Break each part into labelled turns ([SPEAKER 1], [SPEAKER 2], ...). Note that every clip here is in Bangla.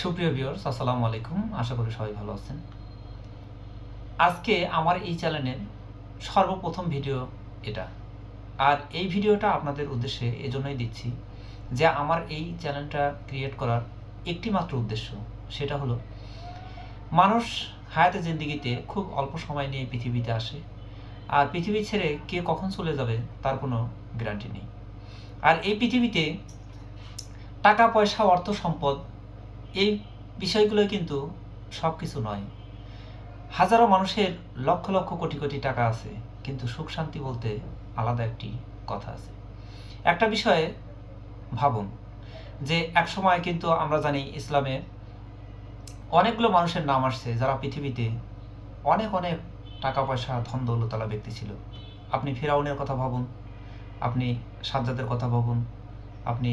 [SPEAKER 1] সুপ্রিয় ভিউয়ার্স আসসালামু আলাইকুম। আশা করি সবাই ভালো আছেন। আজকে আমার এই চ্যানেলের সর্বপ্রথম ভিডিও এটা। আর এই ভিডিওটা আপনাদের উদ্দেশ্যে এজন্যই দিচ্ছি যে আমার এই চ্যানেলটা ক্রিয়েট করার একটি মাত্র উদ্দেশ্য, সেটা হলো, মানুষ হায়াতে জিন্দিগিতে খুব অল্প সময় নিয়ে পৃথিবীতে আসে, আর পৃথিবী ছেড়ে কে কখন চলে যাবে তার কোনো গ্যারান্টি নেই। আর এই পৃথিবীতে টাকা, পয়সা, অর্থ সম্পদ এই বিষয়গুলো কিন্তু সব কিছু নয়। হাজারো মানুষের লক্ষ লক্ষ কোটি কোটি টাকা আছে, কিন্তু সুখ শান্তি বলতে আলাদা একটি কথা আছে। একটা বিষয়ে ভাবুন যে এক সময় কিন্তু আমরা জানি ইসলামে অনেকগুলো মানুষের নাম আসছে যারা পৃথিবীতে অনেক অনেক টাকা পয়সা, ধন দৌলতলা ব্যক্তি ছিল। আপনি ফেরাউনের কথা ভাবুন, আপনি সাজ্জাদের কথা ভাবুন, আপনি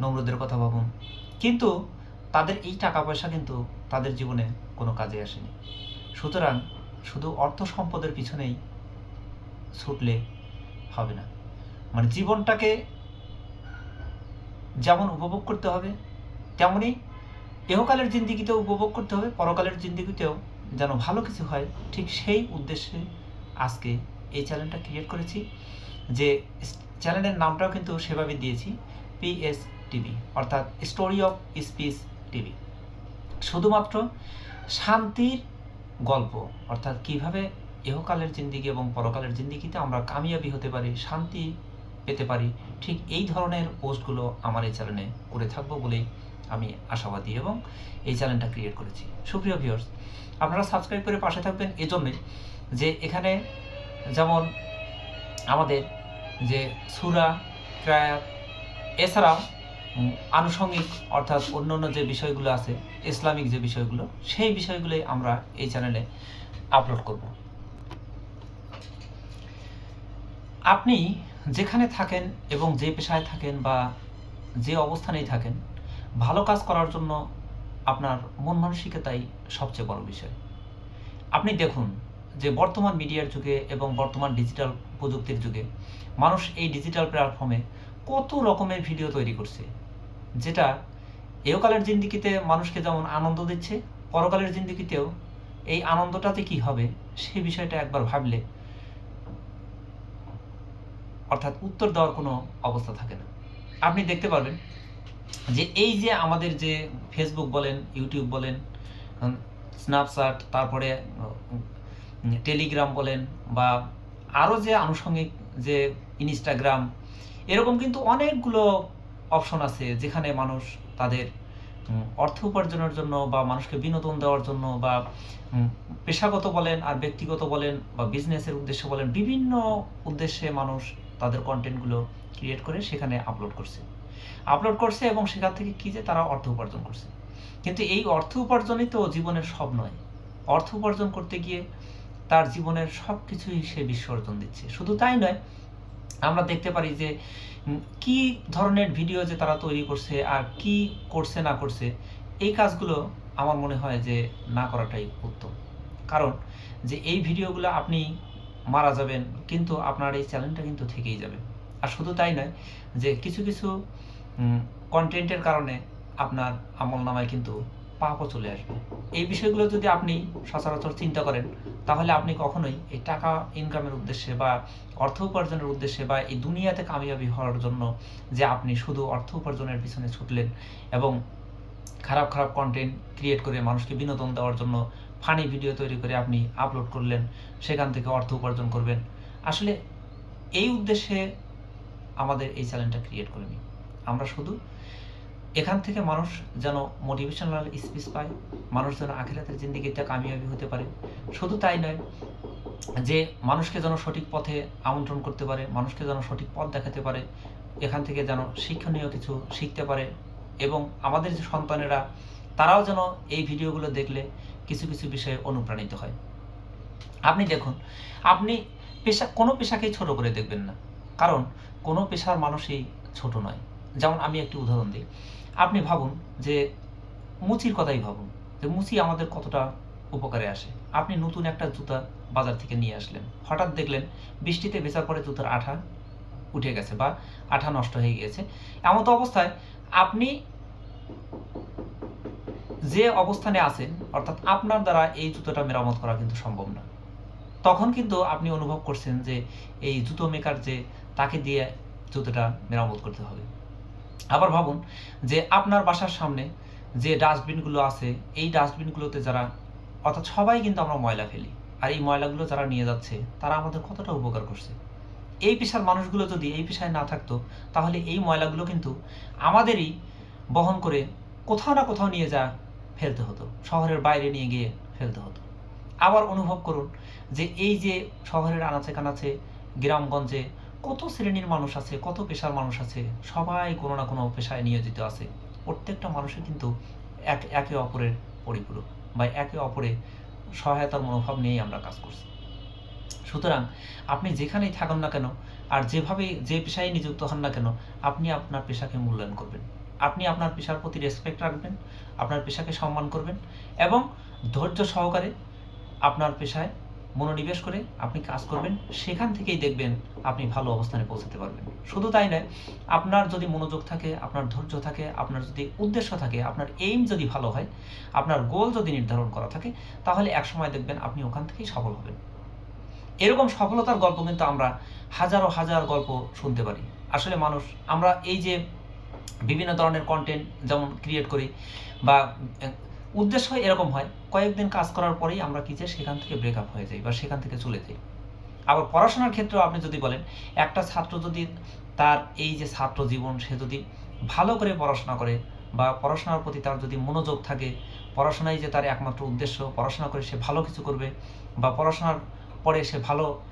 [SPEAKER 1] নমরুদের কথা ভাবুন। কিন্তু তাদের এই টাকা পয়সা কিন্তু তাদের জীবনে কোনো কাজে আসেনি। সুতরাং শুধু অর্থ সম্পদের পিছনেই ছুটলে হবে না। মানে জীবনটাকে যেমন উপভোগ করতে হবে তেমনই ইহকালের জিন্দিগিতেও উপভোগ করতে হবে, পরকালের জিন্দিগিতেও যেন ভালো কিছু হয়, ঠিক সেই উদ্দেশ্যে আজকে এই চ্যানেলটা ক্রিয়েট করেছি, যে চ্যানেলের নামটাও কিন্তু সেভাবে দিয়েছি পিএস টিভি অর্থাৎ স্টোরি অফ স্পিচ টিভি। শুধুমাত্র শান্তির গল্প, অর্থাৎ কীভাবে ইহকালের জিন্দিগি এবং পরকালের জিন্দিগিতে আমরা কামিয়াবি হতে পারি, শান্তি পেতে পারি, ঠিক এই ধরনের পোস্টগুলো আমার এই চ্যানেলে করে থাকব বলেই আমি আশাবাদী এবং এই চ্যানেলটা ক্রিয়েট করেছি। সুপ্রিয় ভিউয়ার্স আপনারা সাবস্ক্রাইব করে পাশে থাকবেন এজন্যই যে এখানে যেমন আমাদের যে সুরা, ক্রায়াত, এছাড়াও আনুষঙ্গিক অর্থাৎ অন্য অন্য যে বিষয়গুলো আছে, ইসলামিক যে বিষয়গুলো, সেই বিষয়গুলোই আমরা এই চ্যানেলে আপলোড করব। আপনি যেখানে থাকেন এবং যে পেশায় থাকেন বা যে অবস্থানেই থাকেন, ভালো কাজ করার জন্য আপনার মন মানসিকতাই সবচেয়ে বড় বিষয়। আপনি দেখুন যে বর্তমান মিডিয়ার যুগে এবং বর্তমান ডিজিটাল প্রযুক্তির যুগে মানুষ এই ডিজিটাল প্ল্যাটফর্মে কত রকমের ভিডিও তৈরি করছে। যেটা এহকালের জিন্দিগিতে মানুষকে যেমন আনন্দ দিচ্ছে, পরকালের জিন্দিগিতেও এই আনন্দটাতে কি হবে সে বিষয়টা একবার ভাবলে অর্থাৎ উত্তর দেওয়ার কোনো অবস্থা থাকে না। আপনি দেখতে পারবেন যে এই যে আমাদের যে ফেসবুক বলেন ইউটিউব বলেন স্ন্যাপচ্যাট তারপরে টেলিগ্রাম বলেন বা আরও যে আনুষঙ্গিক যে ইনস্টাগ্রাম এরকম কিন্তু অনেকগুলো অপশন আছে যেখানে মানুষ তাদের অর্থ উপার্জনের জন্য বা মানুষকে বিনোদন দেওয়ার জন্য বা পেশাগত বলেন আর ব্যক্তিগত বলেন বা বিজনেসের উদ্দেশ্যে বলেন বিভিন্ন উদ্দেশ্যে মানুষ তাদের কন্টেন্টগুলো ক্রিয়েট করে সেখানে আপলোড করছে। আপলোড করছে এবং সেখান থেকে কি যে তারা অর্থ উপার্জন করছে। কিন্তু এই অর্থ উপার্জনই তো জীবনের সব নয়। অর্থ উপার্জন করতে গিয়ে তার জীবনের সব কিছুই সে বিসর্জন দিচ্ছে। শুধু তাই নয় আমরা দেখতে পারি যে কি ধরনের ভিডিও যে তারা তৈরি করছে আর কি করছে না করছে, এই কাজগুলো আমার মনে হয় যে না করাটাই উত্তম। কারণ যে এই ভিডিওগুলো আপনি মারা যাবেন, কিন্তু আপনার এই চ্যানেলটা কিন্তু থেকেই যাবে। আর শুধু তাই নয়, যে কিছু কিছু কন্টেন্টের কারণে আপনার আমল নামায় কিন্তু পাপও চলে আসবে। এই বিষয়গুলো যদি আপনি সচরাচর চিন্তা করেন, তাহলে আপনি কখনোই এই টাকা ইনকামের উদ্দেশ্যে বা অর্থ উপার্জনের উদ্দেশ্যে বা এই দুনিয়াতে কামিয়াবি হওয়ার জন্য যে আপনি শুধু অর্থ উপার্জনের পিছনে ছুটলেন এবং খারাপ খারাপ কন্টেন্ট ক্রিয়েট করে মানুষকে বিনোদন দেওয়ার জন্য ফানি ভিডিও তৈরি করে আপনি আপলোড করলেন, সেখান থেকে অর্থ উপার্জন করবেন। আসলে এই উদ্দেশ্যে আমাদের এই চ্যানেলটা ক্রিয়েট করিনি আমরা শুধু এখান থেকে মানুষ যেন মোটিভেশনাল স্পিচ পায়, মানুষ যেন আখিরাতের জিন্দিগিতে কামিয়াবি হতে পারে। শুধু তাই নয়, যে মানুষকে যেন সঠিক পথে আমন্ত্রণ করতে পারে, মানুষকে যেন সঠিক পথ দেখাতে পারে, এখান থেকে যেন শিক্ষণীয় কিছু শিখতে পারে এবং আমাদের যে সন্তানেরা, তারাও যেন এই ভিডিওগুলো দেখলে কিছু কিছু বিষয়ে অনুপ্রাণিত হয়। আপনি দেখুন, আপনি পেশা, কোনো পেশাকেই ছোট করে দেখবেন না। কারণ কোনো পেশার মানুষই ছোট নয়। যেমন আমি একটি উদাহরণ দিই। আপনি ভাবুন যে মুচির কথাই ভাবুন, যে মুচি আমাদের কতটা উপকারে আসে। আপনি নতুন একটা জুতা বাজার থেকে নিয়ে আসলেন। হঠাৎ দেখলেন বৃষ্টিতে বেচার পরে জুতার আঠা উঠে গেছে বা আঠা নষ্ট হয়ে গিয়েছে। এমন তো অবস্থায় আপনি যে অবস্থানে আছেন, অর্থাৎ আপনার দ্বারা এই জুতোটা মেরামত করা কিন্তু সম্ভব না। তখন কিন্তু আপনি অনুভব করছেন যে এই জুতো মেকার যে, তাকে দিয়ে জুতোটা মেরামত করতে হবে। আবার ভাবুন যে আপনার বাসার সামনে যে ডাস্টবিনগুলো আছে, এই ডাস্টবিনগুলোতে যারা, অর্থাৎ সবাই কিন্তু আমরা ময়লা ফেলি, আর এই ময়লাগুলো যারা নিয়ে যাচ্ছে, তারা আমাদের কতটা উপকার করছে? এই পেশার মানুষগুলো যদি এই পেশায় না থাকতো, তাহলে এই ময়লাগুলো কিন্তু আমাদেরই বহন করে কোথাও না কোথাও নিয়ে যা ফেলতে হতো, শহরের বাইরে নিয়ে গিয়ে ফেলতে হতো। আবার অনুভব করুন যে এই যে শহরের আনাচে কানাচে, গ্রামগঞ্জে কত শ্রেণির মানুষ আছে, কত পেশার মানুষ আছে, সবাই কোনো না কোনো পেশায় নিয়োজিত আছে। প্রত্যেকটা মানুষের কিন্তু এক, একে অপরের পরিপূরক বা একে অপরে সহায়তার মনোভাব নিয়েই আমরা কাজ করছি। সুতরাং আপনি যেখানেই থাকুন না কেন আর যেভাবে যে পেশায় নিযুক্ত হন না কেন, আপনি আপনার পেশাকে মূল্যায়ন করবেন। আপনি আপনার পেশার প্রতি রেসপেক্ট রাখবেন, আপনার পেশাকে সম্মান করবেন এবং ধৈর্য সহকারে আপনার পেশায় মনোনিবেশ করে আপনি কাজ করবেন, সেখান থেকেই দেখবেন আপনি ভালো অবস্থানে পৌঁছাতে পারবেন। শুধু তাই নয়, আপনার যদি মনোযোগ থাকে, আপনার ধৈর্য থাকে, আপনার যদি উদ্দেশ্য থাকে, আপনার এইম যদি ভালো হয়, আপনার গোল যদি নির্ধারণ করা থাকে, তাহলে একসময় দেখবেন আপনি ওখান থেকেই সফল হবেন। এরকম সফলতার গল্প কিন্তু আমরা হাজারো হাজার গল্প শুনতে পারি। আসলে মানুষ, আমরা এই যে বিভিন্ন ধরনের কন্টেন্ট যেমন ক্রিয়েট করি বা উদ্দেশ্য এরকম হয়, কয়েকদিন কাজ করার পরেই আমরা কি যে সেখান থেকে ব্রেকআপ হয়ে যাই বা সেখান থেকে চলে যাই। আবার পড়াশোনার ক্ষেত্রেও আপনি যদি বলেন, একটা ছাত্র যদি তার এই যে ছাত্র জীবন, সে যদি ভালো করে পড়াশোনা করে বা পড়াশোনার প্রতি তার যদি মনোযোগ থাকে, পড়াশোনাই যে তার একমাত্র উদ্দেশ্য, পড়াশোনা করে সে ভালো কিছু করবে বা পড়াশোনার পরে সে ভালো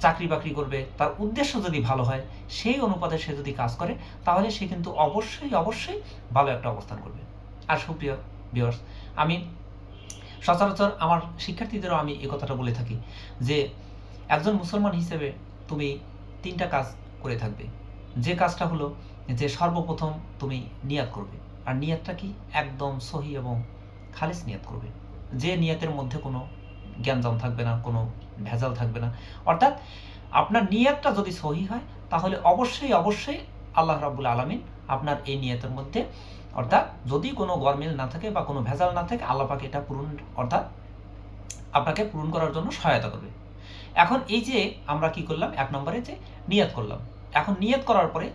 [SPEAKER 1] চাকরি বাকরি করবে, তার উদ্দেশ্য যদি ভালো হয়, সেই অনুপাতে সে যদি কাজ করে, তাহলে সে কিন্তু অবশ্যই অবশ্যই ভালো একটা অবস্থান করবে। আর সুপ্রিয় ভিউয়ার্স আমি সচরাচর আমার শিক্ষার্থীদেরও আমি এই কথাটা বলে থাকি যে একজন মুসলমান হিসেবে তুমি তিনটা কাজ করে থাকবে। যে কাজটা হলো যে সর্বপ্রথম তুমি নিয়াত করবে। আর নিয়াতটা কি? একদম সহি এবং খালিস নিয়াত করবে। যে নিয়াতের মধ্যে কোনো জ্ঞানজাম থাকবে না, কোনো ভেজাল থাকবে না। অর্থাৎ আপনার নিয়াতটা যদি সহি হয়, তাহলে অবশ্যই অবশ্যই আল্লাহ রাবুল আলমিন আপনার এই নিয়তের মধ্যে অর্থাৎ যদি কোনো গরমিল না থাকে বা কোনো ভেজাল না থাকে, আল্লাহ পাকে এটা পূরণ, অর্থাৎ আপনাকে পূরণ করার জন্য সহায়তা করবে। এখন এই যে আমরা কি করলাম, এক নম্বরে যে নিয়ত করলাম। এখন নিয়ত করার পরে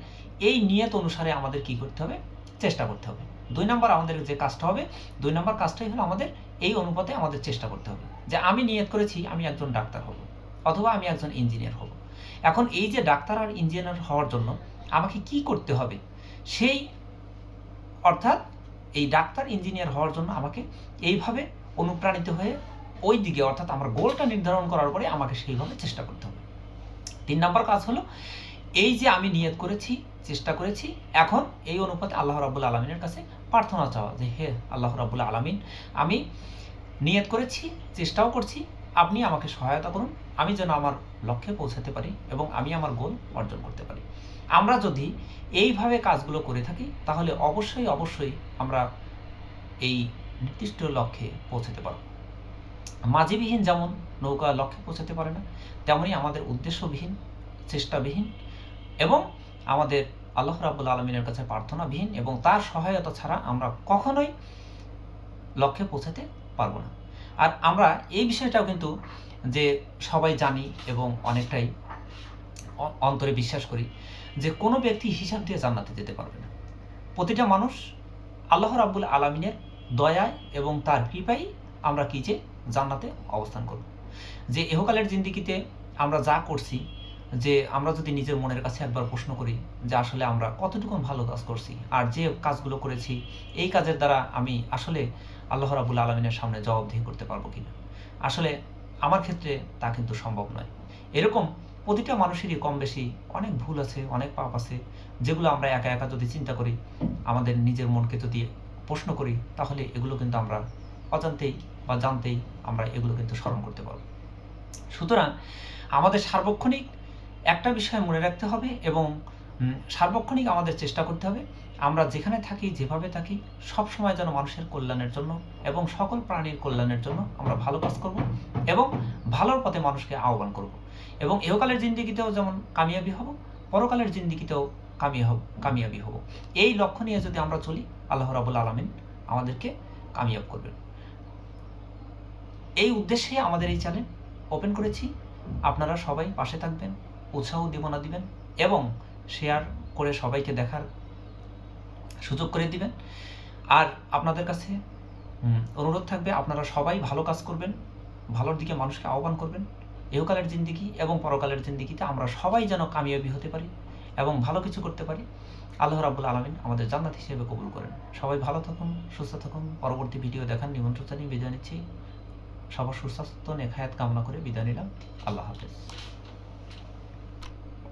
[SPEAKER 1] এই নিয়ত অনুসারে আমাদের কি করতে হবে? চেষ্টা করতে হবে। দুই নম্বর আমাদের যে কাজটা হবে, দুই নম্বর কাজটাই হলো আমাদের এই অনুপাতে আমাদের চেষ্টা করতে হবে। যে আমি নিয়ত করেছি, আমি একজন ডাক্তার হব, অথবা আমি একজন ইঞ্জিনিয়ার হব। এখন এই যে ডাক্তার আর ইঞ্জিনিয়ার হওয়ার জন্য আমাকে কি করতে হবে? সেই অর্থাৎ এই ডাক্তার, ইঞ্জিনিয়ার হওয়ার জন্য আমাকে এইভাবে অনুপ্রাণিত হয়ে ওই দিকে, অর্থাৎ আমার গোলটা নির্ধারণ করার পরে আমাকে সেইভাবে চেষ্টা করতে হবে। তিন নম্বর কাজ হলো, এই যে আমি নিয়ত করেছি, চেষ্টা করেছি, এখন এই অনুপাতে আল্লাহ রাবুল আলমিনের কাছে প্রার্থনা চাওয়া যে, হে আল্লাহ রাবুল আলমিন, আমি নিয়ত করেছি, চেষ্টাও করছি, আপনি আমাকে সহায়তা করুন। আমি যেন আমার লক্ষ্যে পৌঁছাতে পারি এবং আমি আমার গোল অর্জন করতে পারি। আমরা যদি এইভাবে কাজগুলো করে থাকি, তাহলে অবশ্যই অবশ্যই আমরা এই নির্দিষ্ট লক্ষ্যে পৌঁছাতে পারব। মাঝিবিহীন যেমন নৌকা লক্ষ্যে পৌঁছাতে পারে না তেমনই আমাদের উদ্দেশ্যবিহীন, চেষ্টাবিহীন এবং আমাদের আল্লাহ রাবুল আলমিনের কাছে প্রার্থনাবিহীন এবং তার সহায়তা ছাড়া আমরা কখনোই লক্ষ্যে পৌঁছাতে পারব না। আর আমরা এই বিষয়টাও কিন্তু যে সবাই জানি এবং অনেকটাই অন্তরে বিশ্বাস করি যে কোনো ব্যক্তি হিসাব দিয়ে জান্নাতে যেতে পারবে না। প্রতিটা মানুষ আল্লাহ রাব্বুল আলমিনের দয়ায় এবং তার কৃপাই আমরা কি যে জান্নাতে অবস্থান করব। যে এহকালের জিন্দিগিতে আমরা যা করছি, যে আমরা যদি নিজের মনের কাছে একবার প্রশ্ন করি যে আসলে আমরা কতটুকু ভালো কাজ করছি আর যে কাজগুলো করেছি, এই কাজের দ্বারা আমি আসলে আল্লাহ রাবুল আলমিনের সামনে জবাবদিহি করতে পারব কিনা? আসলে আমার ক্ষেত্রে তা কিন্তু সম্ভব নয়। এরকম প্রতিটা মানুষেরই কম বেশি অনেক ভুল আছে, অনেক পাপ আছে, যেগুলো আমরা একা একা যদি চিন্তা করি, আমাদের নিজের মনকে যদি প্রশ্ন করি, তাহলে এগুলো কিন্তু আমরা অজান্তেই বা জানতেই আমরা এগুলো কিন্তু স্মরণ করতে পারব। সুতরাং আমাদের সার্বক্ষণিক একটা বিষয় মনে রাখতে হবে এবং সার্বক্ষণিক আমাদের চেষ্টা করতে হবে। আমরা যেখানে থাকি, যেভাবে থাকি সব সময় যেন মানুষের কল্যাণের জন্য এবং সকল প্রাণীর কল্যাণের জন্য আমরা ভালো কাজ করব এবং ভালোর পথে মানুষকে আহ্বান করব। এবং এহকালের জিন্দিগিতেও যেমন কামিয়াবি হব, পরকালের জিন্দিগিতেও কামিয়া হব কামিয়াবি হব। এই লক্ষ্য নিয়ে যদি আমরা চলি, আল্লাহ রাবুল আলমিন আমাদেরকে কামিয়াব করবেন। এই উদ্দেশ্যে আমাদের এই চ্যানেল ওপেন করেছি। আপনারা সবাই পাশে থাকবেন, উৎসাহ উদ্দীপনা দিবেন এবং শেয়ার করে সবাইকে দেখার সুযোগ করে দিবেন। আর আপনাদের কাছে অনুরোধ থাকবে আপনারা সবাই ভালো কাজ করবেন ভালোর দিকে মানুষকে আহ্বান করবেন। এহকালের জিন্দিগি এবং পরকালের জিন্দিগিতে আমরা সবাই যেন কামিয়াবি হতে পারি এবং ভালো কিছু করতে পারি। আল্লাহ রাবুল আলমিন আমাদের জান্নাত হিসেবে কবুল করেন। সবাই ভালো থাকুন সুস্থ থাকুন। পরবর্তী ভিডিও দেখান নিমন্ত্রণ জানিয়ে বিদায় নিচ্ছি। সবার সুস্বাস্থ্য নেখায়াত কামনা করে বিদায় নিলাম। আল্লাহ হাফেজ।